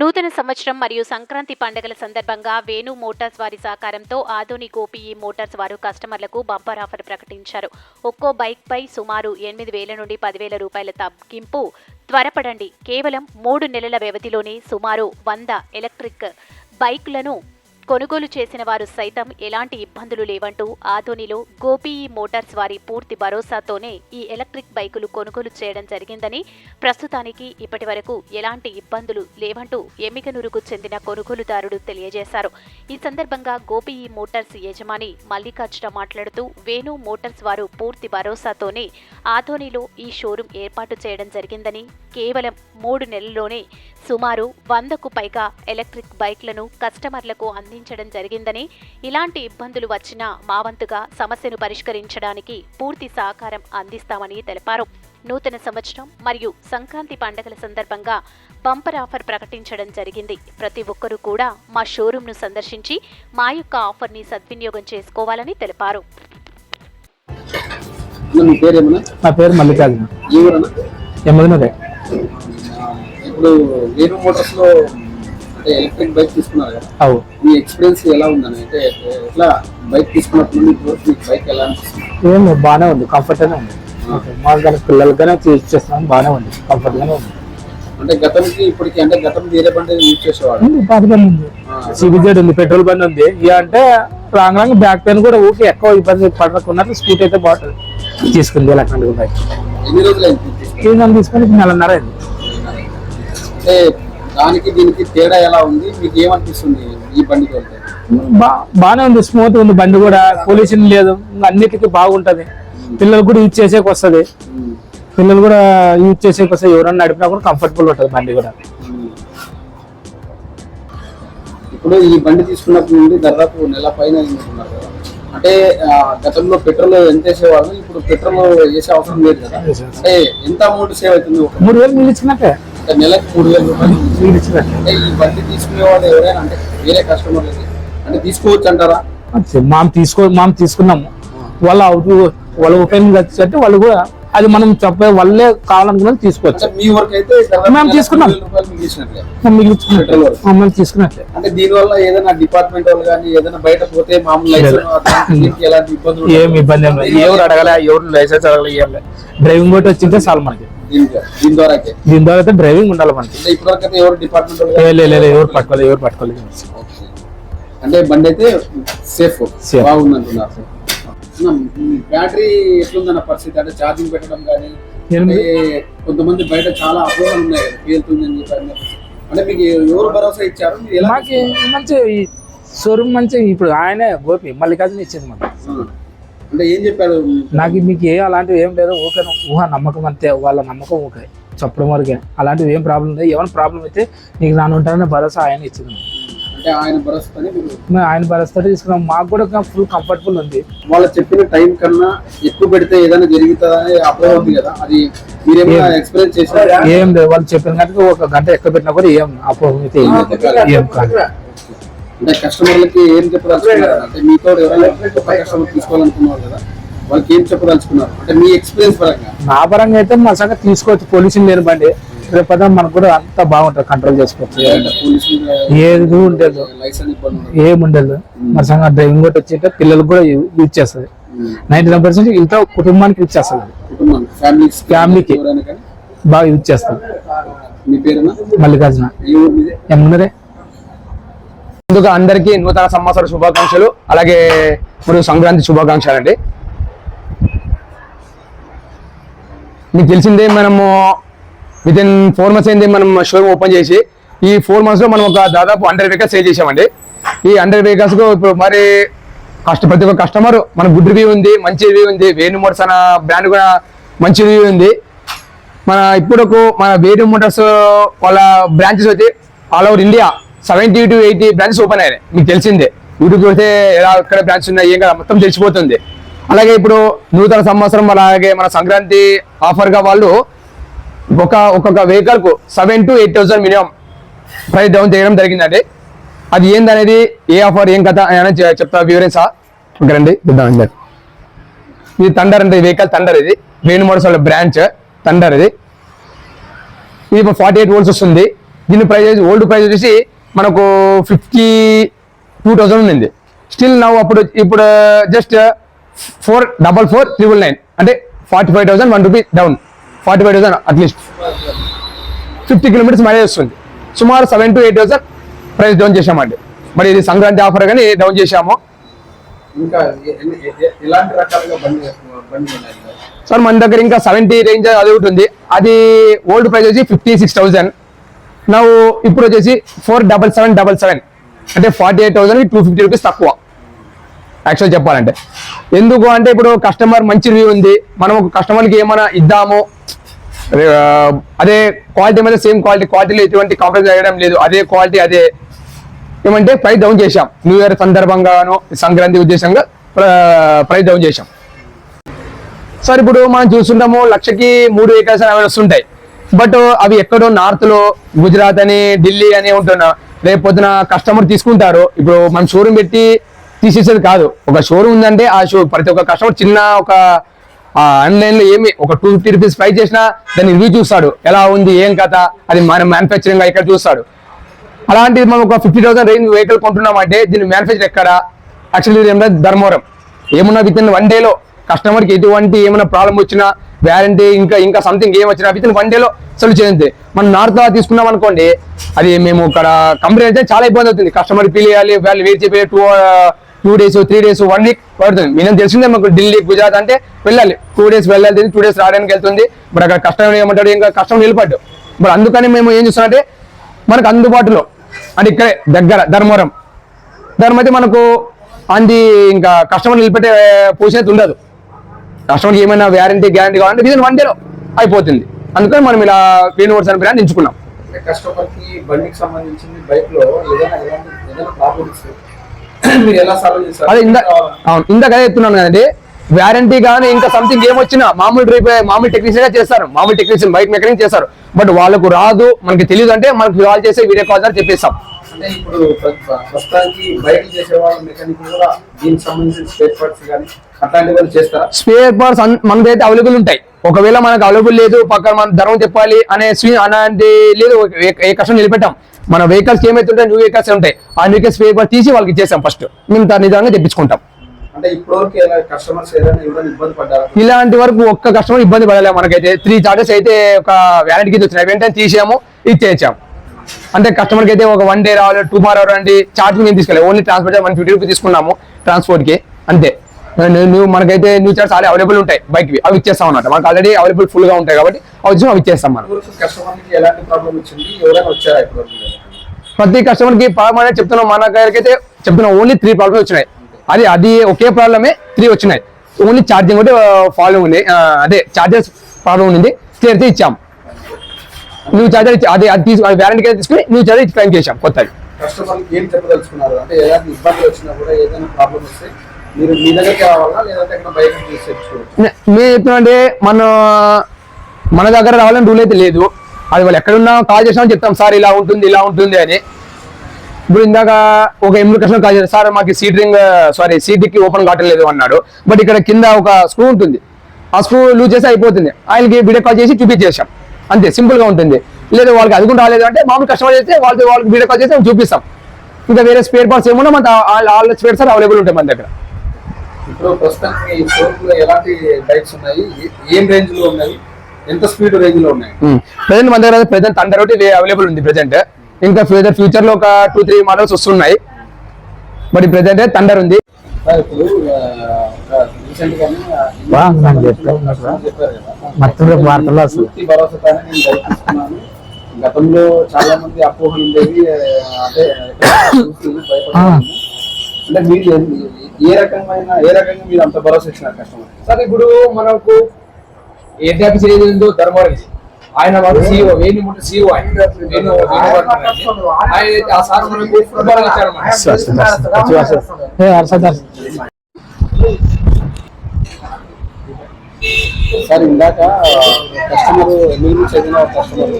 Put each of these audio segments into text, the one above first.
నూతన సంవత్సరం మరియు సంక్రాంతి పండుగల సందర్భంగా వేణు మోటార్స్ వారి సహకారంతో ఆధునిక గోపి ఈ మోటార్స్ వారు కస్టమర్లకు బంపర్ ఆఫర్ ప్రకటించారు. ఒక్కో బైక్ పై సుమారు ఎనిమిది వేల నుండి పదివేల రూపాయల తగ్గింపు త్వరపడండి. కేవలం మూడు నెలల వ్యవధిలోనే సుమారు వంద ఎలక్ట్రిక్ బైక్లను కొనుగోలు చేసిన వారు సైతం ఎలాంటి ఇబ్బందులు లేవంటూ ఆధోనిలో గోపీఈ మోటార్స్ వారి పూర్తి భరోసాతోనే ఈ ఎలక్ట్రిక్ బైకులు కొనుగోలు చేయడం జరిగిందని ప్రస్తుతానికి ఇప్పటి వరకు ఎలాంటి ఇబ్బందులు లేవంటూ ఎమ్మికనూరుకు చెందిన కొనుగోలుదారుడు తెలియజేశారు. ఈ సందర్భంగా గోపీఈ మోటార్స్ యజమాని మల్లికార్జున మాట్లాడుతూ వేణు మోటార్స్ వారు పూర్తి భరోసాతోనే ఆధోనిలో ఈ షోరూం ఏర్పాటు చేయడం జరిగిందని కేవలం మూడు నెలల్లోనే సుమారు వందకు పైగా ఎలక్ట్రిక్ బైక్లను కస్టమర్లకు అంది అందించడం జరిగిందని ఇలాంటి ఇబ్బందులు వచ్చినా మా వంతుగా సమస్యను పరిష్కరించడానికి పూర్తి సహకారం అందిస్తామని తెలిపారు. నూతన సంవత్సరం మరియు సంక్రాంతి పండుగల సందర్భంగా బంపర్ ఆఫర్ ప్రకటించడం జరిగింది. ప్రతి ఒక్కరూ కూడా మా షోరూంను సందర్శించి మా యొక్క ఆఫర్ని సద్వినియోగం చేసుకోవాలని తెలిపారు. నా పేరు మల్లికార్జున. ఇప్పుడు మోటార్స్లో అంటే ఎలక్ట్రిక్ బైక్ తీసుకున్నారు కదా. అవు. మీ ఎక్స్పీరియన్స్ ఎలా ఉందని అంటే ఎట్లా బైక్ తీసుకున్నప్పుడు మీకు మీకు బైక్ ఎలా ఏం బాగానే ఉంది కంఫర్ట్ గానే ఉంది. మా కానీ పిల్లలకైనా ఇచ్చేస్తున్నాం బాగానే ఉంది కంఫర్ట్ గానే ఉంది. అంటే గతంకి ఇప్పటికి అంటే గతం వేరే బండి యూజ్ చేసేవాడు సిబిజెడ్ ఉంది పెట్రోల్ బండి ఉంది. ఇక అంటే రాంగ్ రాంగ్ బ్యాక్ పెయిన్ కూడా ఊరికి ఎక్కువ ఇబ్బంది పడకున్నట్టు స్కూటీ అయితే బాగుంటుంది. తీసుకుంది ఎలక్ట్రానిక్ బైక్ ఎన్ని రోజులు తీసుకుని? నెలన్నర అయింది. దానికి దీనికి తేడా ఎలా ఉంది? మీకు ఏమనిపిస్తుంది ఈ బండికి వెళ్తే బా బాగానే ఉంది స్మూత్ ఉంది బండి కూడా. పొల్యూషన్ లేదు. అన్నిటికీ బాగుంటది. పిల్లలు కూడా యూజ్ చేసేకి వస్తుంది పిల్లలు కూడా యూజ్ చేసేకి వస్తే ఎవరన్నా నడిపినా కూడా కంఫర్టబుల్ ఉంటుంది బండి కూడా. ఇప్పుడు ఈ బండి తీసుకున్నప్పటి నుండి దాదాపు నెల పైన కదా అంటే గతంలో పెట్రోల్ ఎంత వేసేవాళ్ళు? ఇప్పుడు పెట్రోల్ వేసే అవసరం లేదు కదా. అంటే ఎంత అమౌంట్ సేవ్ అవుతుంది మూడు వేలు మిగిలి ఇచ్చినట్టే అంటే నెలకు మూడు వేల రూపాయలు ఇచ్చినట్టే. అంటే ఈ బండి తీసుకునే వాళ్ళు ఎవరైనా అంటే వేరే కస్టమర్లకి అంటే తీసుకోవచ్చు అంటారా? అంతే. మనం తీసుకో మనం తీసుకున్నాము. వాళ్ళ అవుట్- వాళ్ళ ఒపీనియన్ వచ్చి వాళ్ళు కూడా అది మనం చెప్పే వాళ్ళే కావాలనుకున్నది తీసుకోవచ్చు. మీ వరకు అయితే మేము తీసుకున్నాం. మిగిలించుకున్నట్లే. మమ్మల్ని తీసుకున్నట్లే. అంటే దీని వల్ల ఏదైనా డిపార్ట్మెంట్ వాళ్ళు కానీ ఏదైనా బయట పోతే మామూలు లైసెన్స్ దీనికి ఎలాంటి ఇబ్బందులు ఏం ఇబ్బంది ఎవరు అడగలే ఎవరు లైసెన్స్ అడగలే డ్రైవింగ్ ఒకటి వచ్చింటే చాలు మనకి. దీని ద్వారాకే. దీని ద్వారా అయితే డ్రైవింగ్ ఉండాలి మనకి. ఇప్పటివరకు ఎవరు డిపార్ట్మెంట్ ఎవరు పట్టుకోలేదు ఎవరు పట్టుకోలేదు. అంటే బండి అయితే సేఫ్. బాగుంది అంటున్నారు బ్యాటరీ ఎట్లుందన్న పరిస్థితి? అంటే ఛార్జింగ్ పెట్టడం కానీ కొంతమంది బయట చాలా అపోహలు ఉన్నాయి పేలుతుందని చెప్పి అంటే మీకు ఎవరు భరోసా ఇచ్చారు? మాకు మంచి షోరూమ్ మంచి ఇప్పుడు ఆయనే గోపి మల్లికార్జున ఇచ్చింది మనకి. అంటే ఏం చెప్పారు నాకు మీకు ఏ అలాంటివి ఏం లేదు ఊకే ఊహ నమ్మకం అంతే వాళ్ళ నమ్మకం ఊకే చెప్పడం వరకే. అలాంటివి ఏం ప్రాబ్లం లేదు. ఏమైనా ప్రాబ్లం అయితే నీకు నాన్న ఉంటానని భరోసా ఆయన ఇచ్చింది. అంటే ఆయన భరోసాని మీరు మేము ఆయన భరోసా తీసుకున్నాం. మాకు కూడా ఫుల్ కంఫర్టబుల్ ఉంది. వాళ్ళు చెప్పిన టైం కన్నా ఎక్కువ పెడితే ఏదైనా జరుగుతుందని ఉంది కదా. అది మీరేమైనా ఎక్స్పీరియన్స్ చేశారా? ఏం లేదు. వాళ్ళు చెప్పిన గంటకి ఒక గంట ఎక్కువ పెట్టినా కూడా ఏం అపోహం అయితే. ఏం కాదు. అంటే కస్టమర్లకి ఏం చెప్పదలుచుకున్నారు? అంటే మీతో ఎవరైనా కస్టమర్ తీసుకోవాలనుకున్నారు కదా వాళ్ళకి ఏం చెప్పదలుచుకున్నారు? అంటే మీ ఎక్స్పీరియన్స్ పరంగా. నా పరంగా అయితే మా సంగతి తీసుకోవచ్చు. పొల్యూషన్ లేని బండి. రేపొద్దున మనకు కూడా అంతా బాగుంటుంది. కంట్రోల్ చేసుకోవచ్చు. పోలీసులు ఏది ఉండదు. ఇబ్బంది ఉండదు. మన సంగతి డ్రైవింగ్ కూడా వచ్చేట పిల్లలకు కూడా యూజ్ చేస్తుంది. నైన్టీ నైన్ పర్సెంట్ ఇంట్లో కుటుంబానికి యూజ్ చేస్తుంది ఫ్యామిలీకి. బాగా యూజ్ చేస్తుంది మల్లికార్జున. ఏమన్నదే ముందుగా అందరికీ నూతన సంవత్సర శుభాకాంక్షలు అలాగే మరియు సంక్రాంతి శుభాకాంక్షలు అండి మీకు తెలిసిందే మనము విత్ ఇన్ ఫోర్ మంత్స్ అయింది మనం షోరూమ్ ఓపెన్ చేసి ఈ ఫోర్ మంత్స్లో మనం ఒక దాదాపు హండ్రెడ్ వెహికల్స్ సేల్ చేసామండి ఈ హండ్రెడ్ వెహికల్స్కు ఇప్పుడు మరి కష్ట ప్రతి ఒక్క కస్టమర్ మన గుడ్ రివ్యూ ఉంది మంచి రివ్యూ ఉంది వేణు మోటార్స్ అన్న బ్రాండ్ కూడా మంచి రివ్యూ ఉంది. మన ఇప్పుడు మన వేణు మోటార్స్ వాళ్ళ బ్రాంచెస్ వచ్చి all over India seventy to eighty branches open అయ్యాయి మీకు తెలిసిందే. యూట్యూబ్ చూస్తే ఎలా ఎక్కడ బ్రాంచ్ ఉన్నాయి ఏం కదా మొత్తం తెలిసిపోతుంది. అలాగే ఇప్పుడు నూతన సంవత్సరం అలాగే మన సంక్రాంతి ఆఫర్గా వాళ్ళు ఒక ఒక్కొక్క వెహికల్కు seven to eight thousand minimum price down చేయడం జరిగిందండి. అది ఏందనేది ఏ ఆఫర్ ఏం కథ అని చెప్తా వివరించా? ఓకే రండి ఇది తండర్ అంటే వెహికల్ తండర్ ఇది. వేణు మోటార్స్ వాళ్ళ బ్రాంచ్ తండర్ ఇది. ఇది ఫార్టీ ఎయిట్ వోల్ట్స్ వస్తుంది. దీని ప్రైస్ ఓల్డ్ ప్రైస్ వచ్చేసి మనకు ఫిఫ్టీ టూ థౌసండ్ ఉంది. స్టిల్ నవ్వు అప్పుడు ఇప్పుడు just four double four triple nine అంటే forty five thousand one rupee down forty five thousand at least fifty kilometres mileage వస్తుంది. సుమారు seven to eight thousand price down చేసామండి మరి ఇది సంక్రాంతి ఆఫర్ కానీ డౌన్ చేసాము? సార్ మన దగ్గర ఇంకా సెవెంటీ రేంజ్ అది ఒకటి ఉంది. అది ఓల్డ్ ప్రైస్ వచ్చి ఫిఫ్టీ సిక్స్ థౌసండ్ ನಾವು ఇప్పుడు వచ్చేసి four double seven double seven అంటే forty eight thousand two fifty rupees తక్కువ. యాక్చువల్ చెప్పాలంటే. ఎందుకు అంటే ఇప్పుడు కస్టమర్ మంచి రివ్యూ ఉంది. మనం ఒక కస్టమర్కి ఏమైనా ఇద్దాము. అదే క్వాలిటీ మీద సేమ్ క్వాలిటీ క్వాలిటీలో ఎటువంటి కాంప్రమైజ్ అయ్యడం లేదు. అదే క్వాలిటీ అదే ఏమంటే ప్రైస్ డౌన్ చేశాం. న్యూ ఇయర్ సందర్భంగాను సంక్రాంతి ఉద్దేశంగా ప్రైస్ డౌన్ చేశాం. సార్ ఇప్పుడు మనం చూస్తుంటాము లక్షకి మూడు వెహికల్స్ అనేవి వస్తుంటాయి. బట్ అవి ఎక్కడో నార్త్లో గుజరాత్ అని ఢిల్లీ అని ఉంటున్నా. రేపు పొద్దున కస్టమర్ తీసుకుంటారు. ఇప్పుడు మనం షోరూమ్ పెట్టి తీసేసేది కాదు. ఒక షోరూమ్ ఉందంటే ఆ షో ప్రతి ఒక్క కస్టమర్ చిన్న ఒక ఆన్లైన్లో ఏమి ఒక టూ ఫిఫ్టీ రూపీస్ ప్రైస్ చేసినా దాన్ని రివ్యూ చూస్తాడు. ఎలా ఉంది ఏం కథ అది మన మ్యానుఫ్యాక్చరింగ్ ఇక్కడ చూస్తాడు. అలాంటిది మనం ఒక ఫిఫ్టీ థౌసండ్ రేంజ్ వెహికల్ కొంటున్నాం అంటే దీని మ్యానుఫ్యాక్చర్ ఎక్కడ? యాక్చువల్లీ ఇది ఏమన్నా ధర్మవరం. ఏమున్నా విత్ ఇన్ వన్ డేలో కస్టమర్కి ఎటువంటి ఏమైనా ప్రాబ్లం వచ్చినా వ్యారంటీ ఇంకా ఇంకా సంథింగ్ ఏం వచ్చినా విత్ ఇన్ వన్ డేలో సొల్వ్ చేయండి మనం నార్త్ తీసుకున్నాం అనుకోండి అది మేము ఇక్కడ కంపెనీ అయితే చాలా ఇబ్బంది అవుతుంది. కస్టమర్ పిలియాలి వాళ్ళు వెయిట్ చెప్పి two two days three days one week పడుతుంది. మేము తెలిసిందే మాకు ఢిల్లీ గుజరాత్ అంటే వెళ్ళాలి. టూ డేస్ వెళ్ళాలి టూ డేస్ రావడానికి వెళ్తుంది. ఇప్పుడు అక్కడ కస్టమర్ ఏమంటాడు ఇంకా కస్టమర్ వెళ్ళిపడ్డు ఇప్పుడు అందుకని మేము ఏం చేస్తున్నామంటే మనకు అందుబాటులో అంటే ఇక్కడే దగ్గర ధర్మవరం. ధర్మం అయితే మనకు అంది ఇంకా కస్టమర్ నిలబెట్టే uh, పొజిషన్ అయితే ఉండదు. కస్టమర్కి ఏమైనా వ్యారంటీ గ్యారంటీ కావాలంటే విదిన్ వన్ డేలో అయిపోతుంది. అందుకని మనం ఇలా యూనివర్స్ అనే బ్రాండ్ ఎంచుకున్నాం. బండికి సంబంధించింది ఏదైనా ఏదైనా ప్రాబ్లమ్స్ అదే ఇందా అవును ఇందాక అదే చెప్తున్నాను కదండి. వ్యారంటీ కానీ ఇంకా సంథింగ్ ఏమొచ్చినా మామూలు రేపు మామూలు టెక్నీషియన్గా చేస్తారు. మామూలు టెక్నీషియన్ బైక్ మెకానిక్ చేస్తారు. బట్ వాళ్ళకు రాదు మనకి తెలియదు అంటే మనకి కాల్ చేసి వీడియో కాల్ ద్వారా చెప్పేస్తాం. అంటే ఇప్పుడు ప్ర- ప్రస్తుతానికి బైక్ చేసే వాళ్ళ మెకానిక్ కూడా దీనికి సంబంధించిన స్పేర్ పార్ట్స్ కానీ అట్లాంటివి వాళ్ళు చేస్తారా? స్పేర్ పార్ట్స్ మనకైతే అవైలబుల్ ఉంటాయి. ఒకవేళ మనకు అవైలబుల్ లేదు పక్కన మన ధర్మం చెప్పాలి అనే స్వీ అలాంటి లేదు ఏ- కష్టం నిలబెట్టాం. మన వెహికల్స్ ఏమైతుంటాయి న్యూ వెహికల్స్ ఉంటాయి. ఆ న్యూ వెహికల్స్ స్పేర్ పార్ట్ తీసి వాళ్ళకి ఇచ్చేసాం ఫస్ట్ మేము దాని నిదానంగా తెప్పించుకుంటాం. అంటే ఇప్పటివరకు ఎలా కస్టమర్స్ ఏదైనా ఎవరైనా ఇబ్బంది పడ్డారా? ఇలాంటి వరకు ఒక్క కస్టమర్ ఇబ్బంది పడలే మనకైతే. త్రీ చార్జెస్ అయితే ఒక వ్యాలిడ్ కింద వచ్చినాయి. వెంటనే తీసాము ఇచ్చేసాం అంటే కస్టమర్కి అయితే ఒక వన్ డే రావాలి టూ మార్ రావాలంటే ఛార్జ్ మేము తీసుకెళ్ళి only transport one fifty rupees తీసుకున్నాము ట్రాన్స్పోర్ట్కి. అంతే. నువ్వు మనకైతే న్యూ చార్జ్ ఆల్రెడీ అవైలబుల్ ఉంటాయి బైక్ అవి ఇచ్చేస్తాం అన్నమాట. మనకు ఆల్రెడీ అవైలబుల్ ఫుల్గా ఉంటాయి కాబట్టి అవి వచ్చి అవి ఇచ్చేస్తాం మనం. ప్రతి కస్టమర్కి ప్రాబ్లం అనేది చెప్తున్నాం మన దగ్గరికి అయితే చెప్తున్నాం ఓన్లీ త్రీ ప్రాబ్లమ్స్ వచ్చినాయి. అది అది ఒకే ప్రాబ్లమే త్రీ వచ్చినాయి. ఓన్లీ ఛార్జింగ్ ఒకటి ఫాలో ఉంది. అదే చార్జెస్ ప్రాబ్లం ఉంది. క్లియర్ ఇచ్చాం. నువ్వు చార్జర్ ఇచ్చి అదే అది తీసు వ్యారంటీ కింద తీసుకుని నువ్వు చార్జర్ ఇచ్చి క్లైమ్ చేసాం కొత్తది. అంటే మేము చెప్తున్నా మన మన దగ్గర రావాలని రూల్ అయితే లేదు. అది వాళ్ళు ఎక్కడున్నా కాల్ చేసినా చెప్తాం సార్ ఇలా ఉంటుంది ఇలా ఉంటుంది అని. ఇప్పుడు ఇందాక ఒక ఎనిమిది కస్టమర్ కాల్ చేశారు సార్ మాకు సీట్ రింగ్ సారీ సీట్కి ఓపెన్ కావట్లేదు అన్నాడు. బట్ ఇక్కడ కింద ఒక స్క్రూ ఉంటుంది. ఆ స్క్రూ లూజ్ చేసి అయిపోతుంది. ఆయనకి వీడియో కాల్ చేసి చూపించేసాం అంతే సింపుల్గా ఉంటుంది. లేదు వాళ్ళకి అది కూడా రాలేదు అంటే మామూలు కస్టమర్ చేస్తే వాళ్ళకి వాళ్ళకి వీడియో కాల్ చేసి మేము చూపిస్తాం. ఇంకా వేరే స్పేర్ పార్ట్స్ ఏమన్నా మన వాళ్ళ స్పేర్స్ అవైలబుల్ ఉంటాయి మన దగ్గర. ఇప్పుడు ప్రస్తుతానికి ఈ షోరూమ్లో ఎలాంటి బైక్స్ ఉన్నాయి? ఏ- ఏం రేంజ్లో ఉన్నాయి? ఎంత స్పీడ్ రేంజ్లో ఉన్నాయి ప్రజెంట్ మన దగ్గర ప్రజెంట్ థండర్ ఒకటి అవైలబుల్ ఉంది ప్రజెంట్ ఇంకా ఫ్యూచర్ ఫ్యూచర్లో ఒక టూ త్రీ మోడల్స్ వస్తున్నాయి. బట్ ప్రజెంట్ థండర్ ఉంది. మొత్తం బైక్ తీసుకున్నాను గతంలో చాలా మంది అపోహలు ఉండేవి అంటే. అంటే మీరు ఏ- ఏ రకమైన ఏ రకంగా మీరు అంత భరోసా ఇచ్చినారు కస్టమర్ సార్ ఇప్పుడు మనకు ఏ ఏది ఉందో ధర్మవరం. ఆయన వాడు సీఓ వేణు ముట్టు సీఓ ఆయన. వేణు. ఆయన ఆ సార్ మనకు ఫుట్బాల్ సార్ ఇందాక కస్టమర్ ఎన్ని నుంచి చదివిన కస్టమర్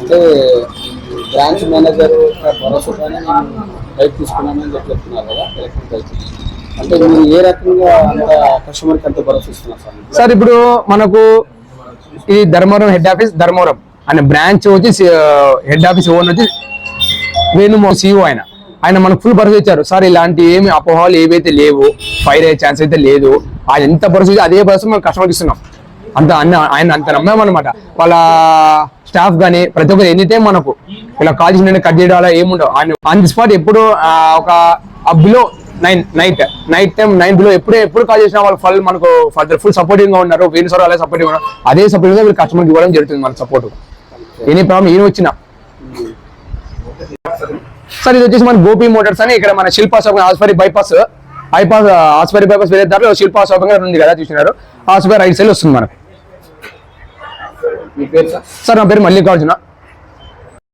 అంటే బ్రాంచ్ మేనేజర్ భరోసాతోనే నేను బైక్ తీసుకున్నానని చెప్పి చెప్తున్నారు కదా ఎలక్ట్రిక్ బైక్ అంటే మీరు ఏ రకంగా అంత కస్టమర్కి అంత భరోసా ఇస్తున్నారు సార్? సార్ ఇప్పుడు మనకు ఇది ధర్మవరం హెడ్ ఆఫీస్ ధర్మవరం. ఆయన బ్రాంచ్ వచ్చి హెడ్ ఆఫీస్ ఓన్ వచ్చి వేణు సిఇఓ ఆయన. ఆయన మనకు ఫుల్ భరోసా ఇచ్చారు. సార్ ఇలాంటి ఏమి అపోహలు ఏవైతే లేవు ఫైర్ అయ్యే ఛాన్స్ అయితే లేదు ఆయన ఎంత భరోసా అదే భరోసా మనం కస్టమర్కి ఇస్తున్నాం. అంత అన్న ఆయన అంత నమ్మామన్నమాట వాళ్ళ స్టాఫ్ కానీ ప్రతి ఒక్కరు ఎనీ టైం మనకు. ఇలా కాల్ చేసిన కట్ చేయడం అలా ఏముండవు. ఆయన ఆన్ ది స్పాట్ ఎప్పుడు ఒక below nine night night time nine below ఎప్పుడు ఎప్పుడు కాల్ చేసినా వాళ్ళు ఫుల్ మనకు ఫర్దర్ ఫుల్ సపోర్టింగ్గా ఉన్నారు. వేణు సార్ అలాగే సపోర్టింగ్ ఉన్నారు. అదే సపోర్టింగ్గా వీళ్ళు కస్టమర్కి ఇవ్వడం జరుగుతుంది మన సపోర్ట్ ఎనీ ప్రాబ్లం ఏమి వచ్చినా. సార్ ఇది వచ్చేసి మన గోపి మోటార్స్ అని ఇక్కడ మన Shilpa shopping Aspari bypass bypass Aspari bypass వెళ్ళే దాంట్లో శిల్పా అని ఉంది కదా చూసినారు. ఆస్పరి రైట్ సైడ్ వస్తుంది మనకు. సార్ నా పేరు మల్లికార్జున.